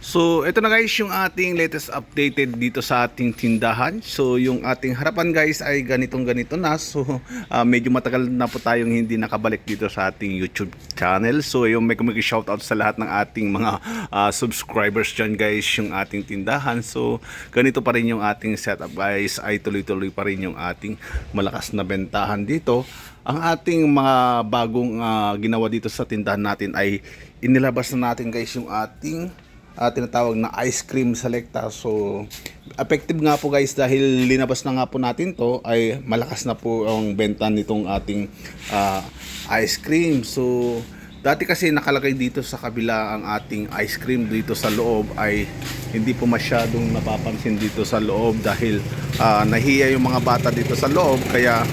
So, ito na guys yung ating latest updated dito sa ating tindahan. So, yung ating harapan guys ay ganitong ganito na. So, ah, medyo matagal na po tayong hindi nakabalik dito sa ating YouTube channel. So, yung may kumiki shoutout sa lahat ng ating mga ah, subscribers dyan guys yung ating tindahan. So, ganito pa rin yung ating setup guys. Ay tuloy-tuloy pa rin yung ating malakas na bentahan dito. Ang ating mga bagong ah, ginawa dito sa tindahan natin ay inilabas na natin guys yung ating uh, tinatawag na ice cream selecta. So, effective nga po guys dahil linabas na nga po natin to ay malakas na po ang benta nitong ating ah, ice cream. So, dati kasi nakalagay dito sa kabila ang ating ice cream dito sa loob ay hindi po masyadong napapansin dito sa loob dahil ah, nahiya yung mga bata dito sa loob kaya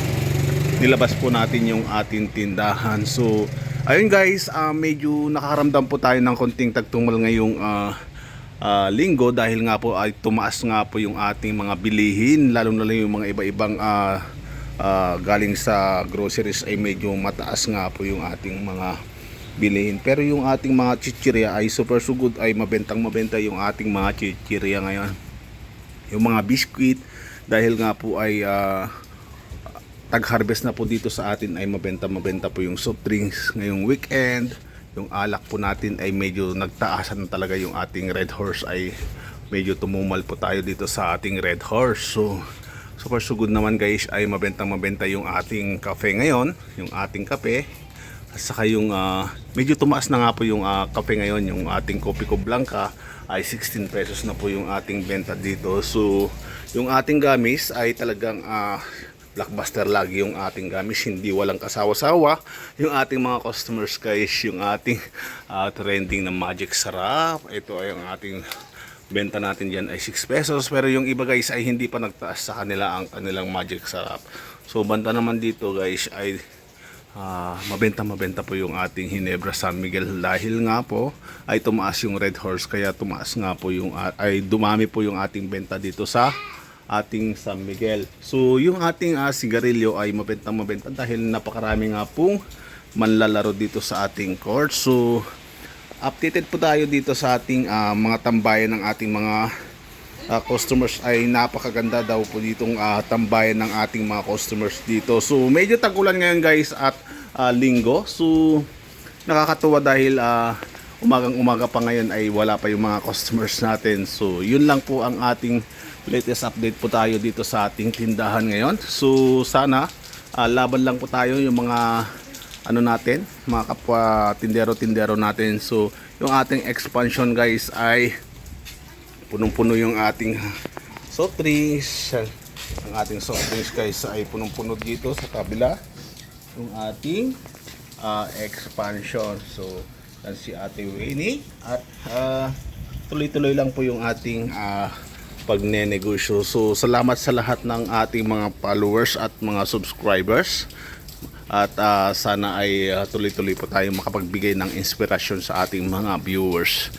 nilabas po natin yung ating tindahan. So, ayun guys, ah, medyo nakakaramdam po tayo ng konting tagtumal ngayong ah, ah, linggo dahil nga po ay tumaas nga po yung ating mga bilihin, lalo na lang yung mga iba-ibang ah, ah, galing sa groceries ay medyo mataas nga po yung ating mga bilihin. Pero yung ating mga chichirya ay super sugod ay mabentang mabenta yung ating mga chichirya ngayon. Yung mga biscuit dahil nga po ay ah, tag-harvest na po dito sa atin ay mabenta-mabenta po yung soft drinks ngayong weekend. Yung alak po natin ay medyo nagtaasan na talaga yung ating red horse ay medyo tumumal po tayo dito sa ating red horse. So, super so good naman guys ay mabenta-mabenta yung ating kape ngayon, yung ating kape. At saka yung ah, medyo tumaas na nga po yung ah, kape ngayon, yung ating Kopi Ko Blanca ay 16 pesos na po yung ating benta dito. So, yung ating gamis ay talagang ah, blockbuster lagi yung ating gamis, hindi walang kasawa-sawa. Yung ating mga customers guys, yung ating ah, trending na Magic Sarap. Ito ay ang ating benta natin dyan ay 6 pesos. Pero yung iba guys ay hindi pa nagtaas sa kanila ang kanilang Magic Sarap. So banta naman dito guys ay Ah, mabenta mabenta po yung ating Hinebra San Miguel dahil nga po ay tumaas yung Red Horse kaya tumaas nga po yung a- ay dumami po yung ating benta dito sa ating San Miguel. So yung ating ah, sigarilyo ay mabenta mabenta dahil napakarami nga pong manlalaro dito sa ating court. So updated po tayo dito sa ating ah, mga tambayan ng ating mga uh, customers ay napakaganda daw po ditong uh, tambayan ng ating mga customers dito. So medyo tagulan ngayon guys at uh, linggo. So nakakatuwa dahil uh, umagang umaga pa ngayon ay wala pa yung mga customers natin. So yun lang po ang ating latest update po tayo dito sa ating tindahan ngayon. So sana uh, laban lang po tayo yung mga ano natin, mga kapwa tindero-tindero natin. So yung ating expansion guys ay punong-puno yung ating soft drinks. Ang ating soft drinks guys ay punong-puno dito sa kabila. Yung ating ah, expansion. So, yan si Ate Winnie. At ah, tuloy-tuloy lang po yung ating ah, pagnenegosyo. So, salamat sa lahat ng ating mga followers at mga subscribers. At ah, sana ay tuloy-tuloy po tayo makapagbigay ng inspirasyon sa ating mga viewers.